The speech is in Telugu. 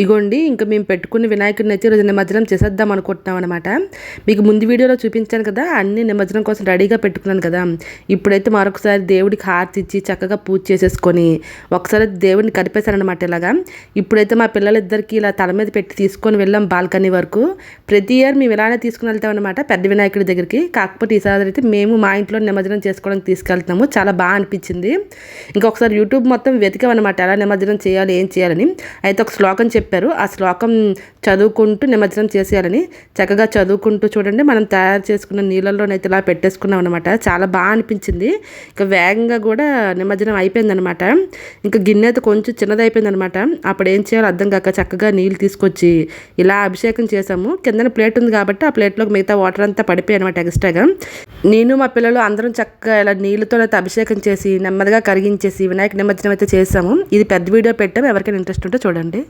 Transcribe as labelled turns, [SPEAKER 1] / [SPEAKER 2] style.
[SPEAKER 1] ఇగోండి ఇంకా మేము పెట్టుకున్న వినాయకుడిని అయితే ఈరోజు నిమజ్జనం చేసేద్దాం అనుకుంటున్నాం అనమాట మీకు ముందు వీడియోలో చూపించాను కదా అన్ని నిమజ్జనం కోసం రెడీగా పెట్టుకున్నాను కదా. ఇప్పుడైతే మరొకసారి దేవుడికి హారతి ఇచ్చి చక్కగా పూజ చేసేసుకొని ఒకసారి దేవుడిని కడిపేశారనమాట ఇలాగా. ఇప్పుడైతే మా పిల్లలిద్దరికి ఇలా తల మీద పెట్టి తీసుకొని వెళ్ళాం బాల్కనీ వరకు. ప్రతి ఇయర్ మేము ఇలానే తీసుకుని వెళ్తాం అనమాట పెద్ద వినాయకుడి దగ్గరికి. కాకపోతే ఈసారి అయితే మేము మా ఇంట్లో నిమజ్జనం చేసుకోవడానికి తీసుకెళ్తాము చాలా బాగా అనిపించింది. ఇంకొకసారి యూట్యూబ్ మొత్తం వెతికామన్నమాట ఎలా నిమజ్జనం చేయాలి ఏం చేయాలని. అయితే ఒక శ్లోకం చెప్పి చెప్పారు. ఆ శ్లోకం చదువుకుంటూ నిమజ్జనం చేసేయాలని చక్కగా చదువుకుంటూ చూడండి. మనం తయారు చేసుకున్న నీళ్ళల్లోనైతే ఇలా పెట్టేసుకున్నాం అనమాట చాలా బాగా అనిపించింది. ఇంకా వేగంగా కూడా నిమజ్జనం అయిపోయిందనమాట ఇంకా గిన్నె అయితే కొంచెం చిన్నది అయిపోయిందనమాట అప్పుడు ఏం చేయాలో అర్థం కాక చక్కగా నీళ్ళు తీసుకొచ్చి ఇలా అభిషేకం చేసాము కిందన ప్లేట్ ఉంది కాబట్టి ఆ ప్లేట్లోకి మిగతా వాటర్ అంతా పడిపోయాయి అనమాట ఎక్స్ట్రాగా. నేను మా పిల్లలు అందరం చక్కగా ఇలా నీళ్ళతో అయితే అభిషేకం చేసి నెమ్మదిగా కరిగించేసి వినాయక నిమజ్జనం అయితే చేసాము ఇది పెద్ద వీడియో పెట్టాము. ఎవరికైనా ఇంట్రెస్ట్ ఉంటే చూడండి.